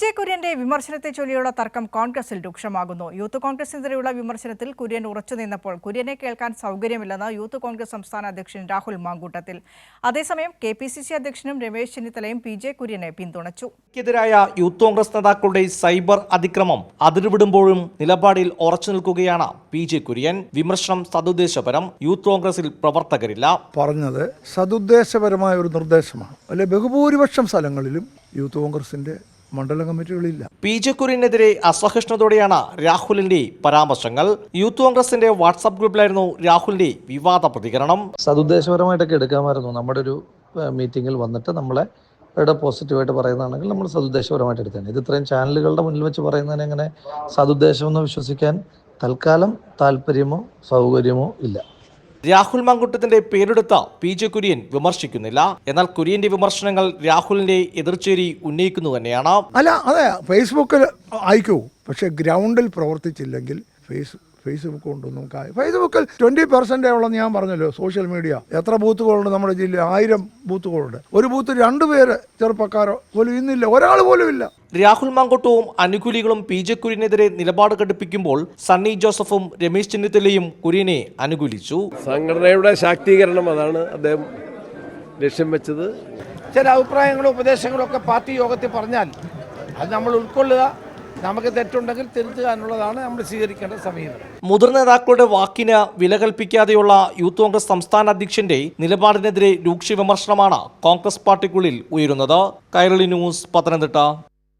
J കുര്യന്റെ വിമർശനത്തെ ചൊല്ലിയുള്ള തർക്കം കോൺഗ്രസിൽ രൂക്ഷമാകുന്നു. യൂത്ത് കോൺഗ്രസിനെതിരെയുള്ള വിമർശനത്തിൽ കുര്യൻ ഉറച്ചുനിന്നപ്പോൾ കുര്യനെ കേൾക്കാൻ സൗകര്യമില്ലെന്ന് യൂത്ത് കോൺഗ്രസ് സംസ്ഥാന അധ്യക്ഷൻ രാഹുൽ മാങ്കൂട്ടത്തിൽ. അതേസമയം കെ പി സി സി അധ്യക്ഷനും രമേശ് ചെന്നിത്തലയും പി ജെ കുര്യനെ പിന്തുണച്ചു. എതിരായ യൂത്ത് കോൺഗ്രസ് നേതാക്കളുടെ സൈബർ അതിക്രമം അതിരുവിടുമ്പോഴും നിലപാടിൽ ഉറച്ചു നിൽക്കുകയാണ് പി ജെ കുര്യൻ. വിമർശനം സതുദ്ദേശപരം. യൂത്ത് കോൺഗ്രസിൽ പ്രവർത്തകരില്ല. പറഞ്ഞത് സതുദ്ദേശപരമായ ഒരു നിർദ്ദേശമാണ്. അല്ലെ ബഹുഭൂരിപക്ഷം സ്ഥലങ്ങളിലും യൂത്ത് കോൺഗ്രസിന്റെ മണ്ഡലം കമ്മിറ്റികളില്ല. പി ജെ കുര്യനെതിരെ അസഹിഷ്ണുതയോടെയാണ് രാഹുലിന്റെ പരാമർശങ്ങൾ. യൂത്ത് കോൺഗ്രസിന്റെ വാട്സാപ്പ് ഗ്രൂപ്പിലായിരുന്നു രാഹുലിന്റെ വിവാദ പ്രതികരണം. സതുദ്ദേശപരമായിട്ടൊക്കെ എടുക്കാമായിരുന്നു. നമ്മുടെ ഒരു മീറ്റിംഗിൽ വന്നിട്ട് നമ്മളെ ഇവിടെ പോസിറ്റീവായിട്ട് പറയുന്നതാണെങ്കിൽ നമ്മൾ സതുദ്ദേശപരമായിട്ട് എടുത്തേനെ ഇത് ഇത്രയും ചാനലുകളുടെ മുന്നിൽ വെച്ച് പറയുന്നതിനെങ്ങനെ സതുദ്ദേശമെന്ന് വിശ്വസിക്കാൻ തൽക്കാലം താല്പര്യമോ സൗകര്യമോ ഇല്ല. രാഹുൽ മങ്കുട്ടത്തിന്റെ പേരെടുത്ത പി ജെ കുര്യൻ വിമർശിക്കുന്നില്ല. എന്നാൽ കുര്യന്റെ വിമർശനങ്ങൾ രാഹുലിന്റെ എതിർച്ചേരി ഉന്നയിക്കുന്നു തന്നെയാണ്. അല്ല അതെ ഫേസ്ബുക്കിൽ അയക്കൂ. പക്ഷെ ഗ്രൗണ്ടിൽ പ്രവർത്തിച്ചില്ലെങ്കിൽ ഫേസ് ഫേസ്ബുക്ക് കൊണ്ടൊന്നും ഫേസ്ബുക്കിൽ ട്വന്റി പെർസെന്റേ ഉള്ളെന്ന് ഞാൻ പറഞ്ഞല്ലോ സോഷ്യൽ മീഡിയ എത്ര ബൂത്തുകളുണ്ട് നമ്മുടെ ജില്ലയിൽ ആയിരം ബൂത്തുകളുണ്ട്. ഒരു ബൂത്ത് രണ്ട് പേര് ചെറുപ്പക്കാരോ പോലും ഇന്നില്ല. ഒരാൾ പോലും ഇല്ല. രാഹുൽ മാങ്കോട്ടവും അനുകൂലികളും പി ജെ കുര്യനെതിരെ നിലപാട് ഘടിപ്പിക്കുമ്പോൾ സണ്ണി ജോസഫും രമേശ് ചെന്നിത്തലയും കുര്യനെ അനുകൂലിച്ചു. സംഘടനയുടെ ശാക്തീകരണം അതാണ് അദ്ദേഹം ലക്ഷ്യം വെച്ചത്. ചില അഭിപ്രായങ്ങളും ഉപദേശങ്ങളും ഒക്കെ പാർട്ടി യോഗത്തിൽ പറഞ്ഞാൽ അത് നമ്മൾ ഉൾക്കൊള്ളുക നമുക്ക് തെറ്റുണ്ടെങ്കിൽ തിരുത്തുക എന്നുള്ളതാണ് നമ്മൾ സ്വീകരിക്കേണ്ട സമീപനം മുതിർന്ന നേതാക്കളുടെ വാക്കിന് വില കൽപ്പിക്കാതെയുള്ള യൂത്ത് കോൺഗ്രസ് സംസ്ഥാന അധ്യക്ഷന്റെ നിലപാടിനെതിരെ രൂക്ഷ വിമർശനമാണ് കോൺഗ്രസ് പാർട്ടിക്കുള്ളിൽ ഉയരുന്നത്. കൈരളി ന്യൂസ് പത്തനംതിട്ട.